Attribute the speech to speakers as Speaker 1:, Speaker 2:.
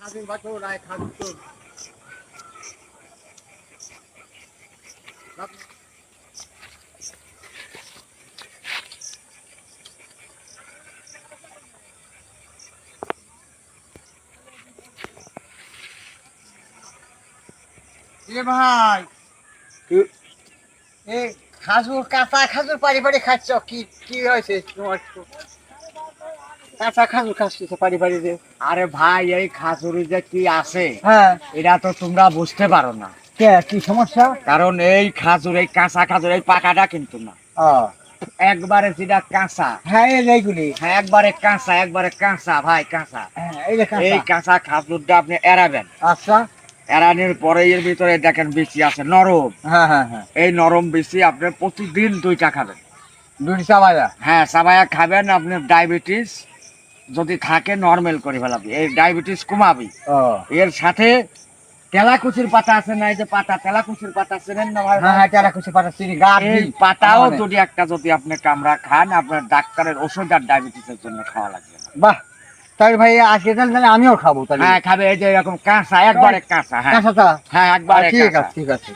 Speaker 1: খাসির বাছুর আর খাসির চোর এ ভাই। এ খাজুর কাঁচা খাজুর পারি পারি খাচ্ছ কি কি হয়েছে তোমার? কাঁচা খাজুর খাচ্ছ পারি পারি যে।
Speaker 2: আরে ভাই এই খাজুরি যে কি আছে
Speaker 1: হ্যাঁ।
Speaker 2: এটা তো তোমরা বুঝতে পারো না।
Speaker 1: কে কি সমস্যা?
Speaker 2: কারণ এই খাজুর এই কাঁচা খাজুর এই পাকাটা কিন্তু না। একবারে যেটা কাঁচা।
Speaker 1: হ্যাঁ এই এইগুলি
Speaker 2: হ্যাঁ একবারে কাঁচা একবারে কাঁচা ভাই কাঁচা।
Speaker 1: হ্যাঁ এই কাঁচা।
Speaker 2: খাজুরটা আপনি এড়াবেন।
Speaker 1: আচ্ছা।
Speaker 2: এড়ানোর পরে এর ভিতরে দেখেন বেশি আছে নরম।
Speaker 1: হ্যাঁ হ্যাঁ হ্যাঁ।
Speaker 2: এই নরম বেশি আপনি প্রতিদিন দুইটা খাবেন।
Speaker 1: দুটি চাবাইলা
Speaker 2: হ্যাঁ সাবায়া খাবেন আপনি ডায়াবেটিস যদি থাকে নর্মাল করে ফেলাবি। এই ডায়াবেটিস কমাবি। এর সাথে তেলাকুচির পাতা আছে না এই যে পাতা তেলাকুচির পাতা চেনেন না ভাই?
Speaker 1: হ্যাঁ হ্যাঁ টেরা খুশি চিনি
Speaker 2: এই পাতাও যদি একটা যদি আপনি কামড়া খান আপনার ডাক্তারের ওষুধ আর ডায়াবেটিসের জন্য খাওয়া লাগবে
Speaker 1: বাহ তাই ভাই আজকে তাহলে আমিও খাব তাহলে।
Speaker 2: হ্যাঁ খাবে এই যে এরকম কাঁচা একবারে কাঁচা? হ্যাঁ।
Speaker 1: কাঁচাটা?
Speaker 2: হ্যাঁ একবারে
Speaker 1: ঠিক
Speaker 2: কাঁচা।
Speaker 1: আছে ঠিক আছে।